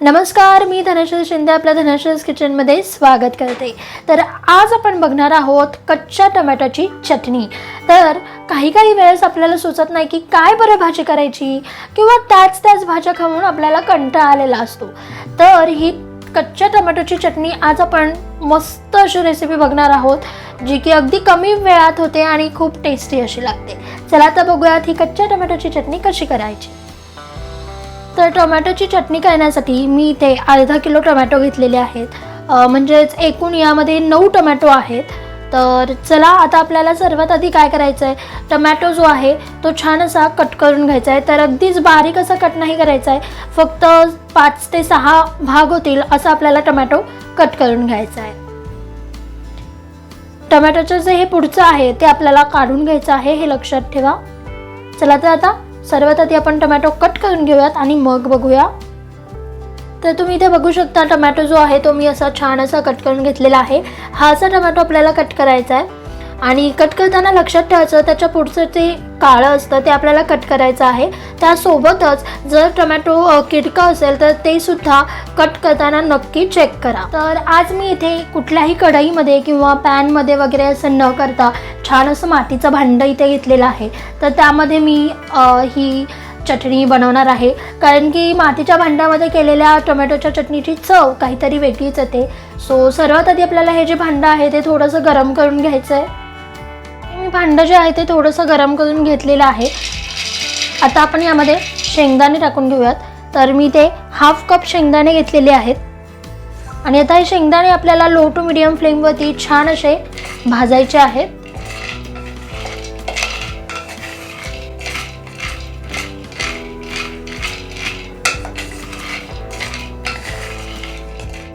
नमस्कार मी धनश्री शिंदे आपल्या धनश्रीज किचनमध्ये स्वागत करते. तर आज आपण बघणार आहोत कच्च्या टमॅटोची चटणी. तर काही काही वेळेस आपल्याला सुचत नाही की काय बरं भाजी करायची किंवा त्याच त्याच भाज्या खाऊन आपल्याला कंटाळा आलेला असतो. तर ही कच्च्या टमॅटोची चटणी आज आपण मस्त अशी रेसिपी बघणार आहोत जी की अगदी कमी वेळात होते आणि खूप टेस्टी अशी लागते. चला आता बघूयात ही कच्च्या टमॅटोची चटणी कशी करायची. तर टोमॅटोची चटणी करण्यासाठी मी इथे अर्धा किलो टोमॅटो घेतलेले आहेत. म्हणजेच एकूण यामध्ये नऊ टोमॅटो आहेत. तर चला आता आपल्याला सर्वात आधी काय करायचं आहे टमॅटो जो आहे तो छान असा कट करून घ्यायचा आहे तर अगदीच बारीक असा कट नाही करायचा आहे फक्त पाच ते सहा भाग होतील असं आपल्याला टमॅटो कट करून घ्यायचा आहे टमॅटोचं जे हे पुढचं आहे ते आपल्याला काढून घ्यायचं आहे हे लक्षात ठेवा. चला तर आता सर्वात आधी आपण टमॅटो कट करून घेऊयात आणि मग बघूया. तर तुम्ही इथे बघू शकता टमॅटो जो आहे तो मी असा छान असा कट करून घेतलेला आहे. हा असा टमॅटो आपल्याला कट करायचा आहे. आणि कट करताना लक्षात ठेवायचं त्याच्या पुढचं जे काळं असतं ते आपल्याला कट करायचं आहे. त्यासोबतच जर टमॅटो अ, किडका असेल तर ते सुद्धा कट करताना नक्की चेक करा. तर आज मी इथे कुठल्याही कढईमध्ये किंवा पॅनमध्ये वगैरे असं न करता छान असं मातीचं भांडं इथे घेतलेलं आहे. तर त्यामध्ये मी ही चटणी बनवणार आहे. कारण की मातीच्या भांड्यामध्ये केलेल्या टोमॅटोच्या चटणीची चव काहीतरी वेगळीच येते. सो सर्वात आधी आपल्याला हे जे भांडं आहे ते थोडंसं गरम करून घ्यायचं आहे मी भांडं जे आहे ते थोडंसं गरम करून घेतलेलं आहे. आता आपण यामध्ये शेंगदाणे टाकून घेऊयात. तर मी ते हाफ कप शेंगदाणे घेतलेले आहेत. आणि आता हे शेंगदाणे आपल्याला लो टू मिडियम फ्लेमवरती छान असे भाजायचे आहेत.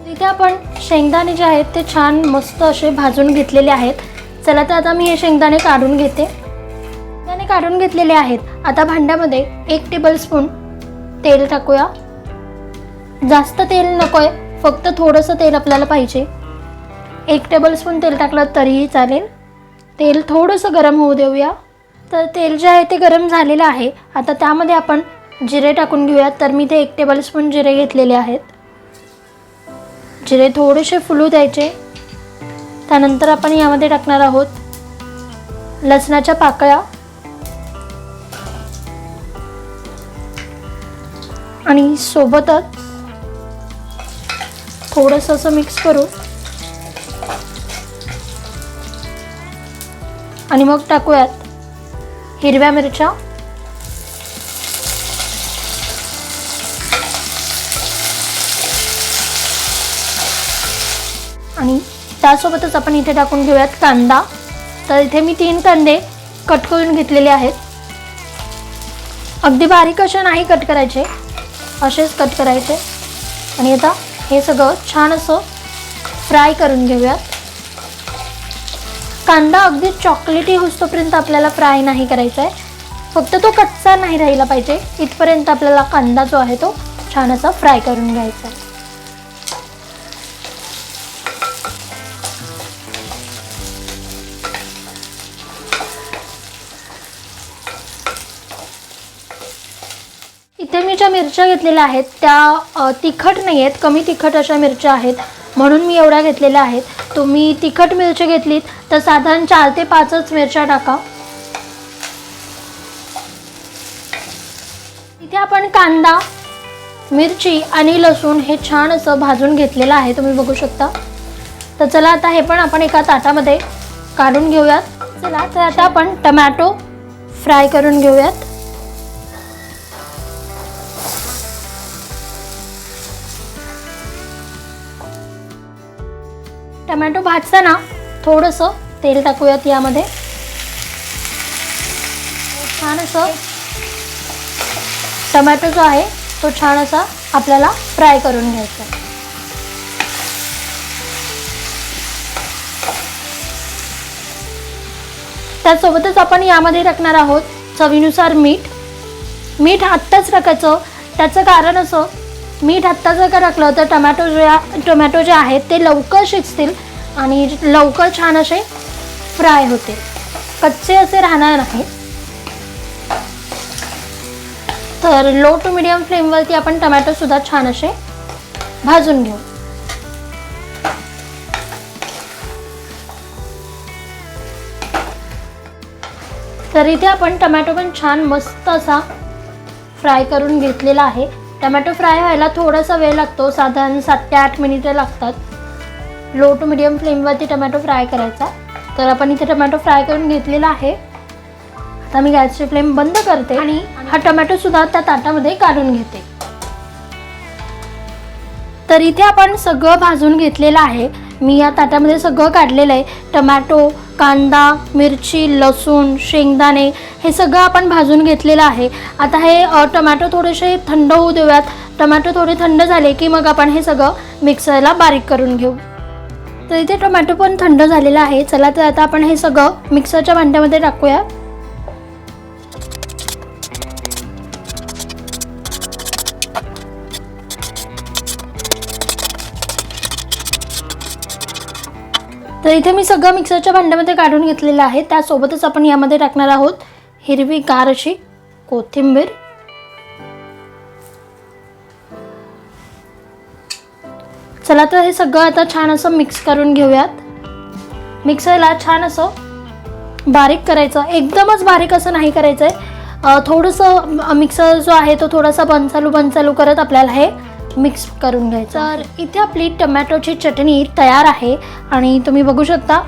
इथे आपण शेंगदाणे जे आहेत ते छान मस्त असे भाजून घेतलेले आहेत. चला तर आता मी हे शेंगदाणे काढून घेते. शेंगदाणे काढून घेतलेले आहेत. आता भांड्यामध्ये एक टेबलस्पून तेल टाकूया. जास्त तेल नको आहे फक्त थोडंसं तेल आपल्याला पाहिजे. एक टेबलस्पून तेल टाकलं तरीही चालेल. तेल थोडंसं गरम होऊ देऊया. तर तेल जे आहे ते गरम झालेलं आहे. आता त्यामध्ये आपण जिरे टाकून घेऊयात तर मी ते एक टेबलस्पून जिरे घेतलेले आहेत. जिरे थोडेसे फुलू द्यायचे. त्यानंतर आपण यामध्ये टाकणार आहोत लसणाच्या पाकळ्या आणि सोबतच थोडंसं असं मिक्स करू आणि मग टाकूयात हिरव्या मिरच्या. आणि त्यासोबतच आपण इथे टाकून घेऊयात कांदा. तर इथे मी तीन कांदे कट करून घेतलेले आहेत. अगदी बारीक असे नाही कट करायचे. असेच कट करायचे. आणि आता हे सगळं छान असं फ्राय करून घेऊयात. कांदा अगदी चॉकलेटी होतोपर्यंत आपल्याला फ्राय नाही करायचा आहे फक्त तो कच्चा नाही राहिला पाहिजे. इथपर्यंत आपल्याला कांदा जो आहे तो छान असा फ्राय करून घ्यायचा आहे. मी ज्या मिरच्या घेतलेल्या आहेत. त्या तिखट नाही आहेत कमी तिखट अशा मिरच्या आहेत. म्हणून मी एवढ्या घेतलेल्या आहेत. तुम्ही तिखट मिरची घेतलीत तर साधारण चार ते पाचच मिरच्या टाका. इथे आपण कांदा मिरची आणि लसूण हे छान असं भाजून घेतलेलं आहे. तुम्ही बघू शकता. तर चला आता हे पण आपण एका ताटामध्ये काढून घेऊयात. चला तर आता आपण टमॅटो फ्राय करून घेऊयात. टमॅटो भाजताना थोडंसं तेल टाकूयात यामध्ये. छान असं टमॅटो जो आहे तो छान असा आपल्याला फ्राय करून घ्यायचा. त्यासोबतच आपण यामध्ये टाकणार आहोत चवीनुसार मीठ. मीठ आत्ताच टाकायचं. त्याचं कारण असं मीठ आत्ता जर का टाकलं तर टमॅटो जे टोमॅटो जे आहेत ते लवकर शिजतील आणि लवकर छान असे फ्राय होते कच्चे असे राहणार नाही. तर लो टू मिडियम फ्लेमवरती आपण टमॅटोसुद्धा छान असे भाजून घेऊ. तर इथे आपण टमॅटो पण छान मस्त असा फ्राय करून घेतलेला आहे. टमॅटो फ्राय व्हायला थोडासा वेळ लागतो. साधारण सात ते आठ मिनिटं लागतात. लो टू मिडियम फ्लेमवरती टमॅटो फ्राय करायचा. तर आपण इथे टमॅटो फ्राय करून घेतलेला आहे. आता मी गॅसची फ्लेम बंद करते. आणि हा टमॅटो सुद्धा त्या ताटामध्ये काढून घेते. तर इथे आपण सगळं भाजून घेतलेलं आहे. मी या ताटामध्ये सगळं काढलेलं आहे. टमॅटो कांदा मिरची लसूण शेंगदाणे हे सगळं आपण भाजून घेतलेलं आहे. आता हे टमॅटो थोडेसे थंड होऊ देऊयात. टमॅटो थोडे थंड झाले की मग आपण हे सगळं मिक्सरला बारीक करून घेऊ. तर इथे टोमॅटो पण थंड झालेला आहे. चला तर आता आपण हे सगळं मिक्सरच्या भांड्यामध्ये टाकूया. तर इथे मी सगळं मिक्सरच्या भांड्यामध्ये काढून घेतलेलं आहे. त्यासोबतच आपण यामध्ये टाकणार आहोत हिरवी गार अशी कोथिंबीर. चला तर हे सगळं आता छान असं मिक्स करून घेऊयात. मिक्सरला छान असं बारीक करायचं. एकदमच बारीक असं नाही करायचं आहे थोडंसं मिक्सर जो आहे तो थोडासा बनचालू बनचालू करत आपल्याला हे मिक्स करून घ्यायचं. तर इथे आपली टमॅटोची चटणी तयार आहे आणि तुम्ही बघू शकता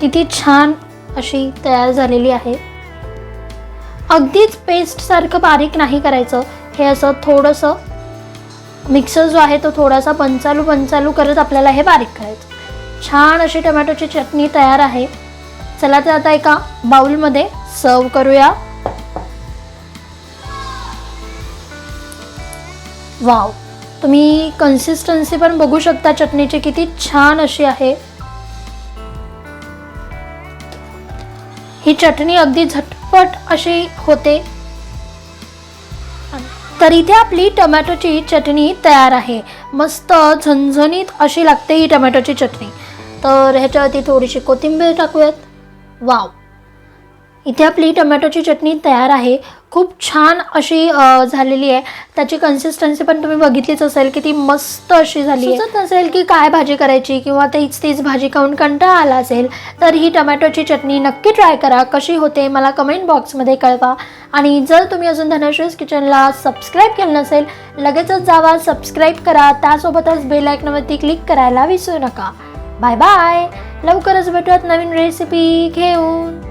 किती छान अशी तयार झालेली आहे. अगदीच पेस्टसारखं बारीक नाही करायचं. हे असं थोडंसं मिक्सर जो आहे तो थोडासा पंचालू पंचालू करत आपल्याला हे बारीक करायचं. छान अशी टमॅटोची चटणी तयार आहे. चला तर आता एका बाउलमध्ये सर्व करूया. वाव. तुम्ही कन्सिस्टन्सी पण बघू शकता चटणीची किती छान अशी आहे. ही चटणी अगदी झटपट अशी होते. तर इथे आपली टमॅटोची चटणी तयार आहे. मस्त झणझणीत अशी लागते ही टमॅटोची चटणी. तर ह्याच्यावरती थोडीशी कोथिंबीर टाकूयात. वाव. इथे आपली टमॅटोची चटणी तयार आहे. खूप छान अशी झालेली आहे. त्याची कन्सिस्टन्सी पण तुम्ही बघितलीच असेल की ती मस्त अशी झाली सुचत नसेल की काय भाजी करायची किंवा तीच तीच भाजी खाऊन कंटाळा आला असेल तर ही टमॅटोची चटणी नक्की ट्राय करा. कशी होते मला कमेंट बॉक्समध्ये कळवा. आणि जर तुम्ही अजून धनश्रीज किचनला सबस्क्राईब केलं नसेल लगेचच जावा सबस्क्राईब करा. त्यासोबतच बेल आयकनवरती क्लिक करायला विसरू नका. बाय बाय लवकरच भेटूयात नवीन रेसिपी घेऊन.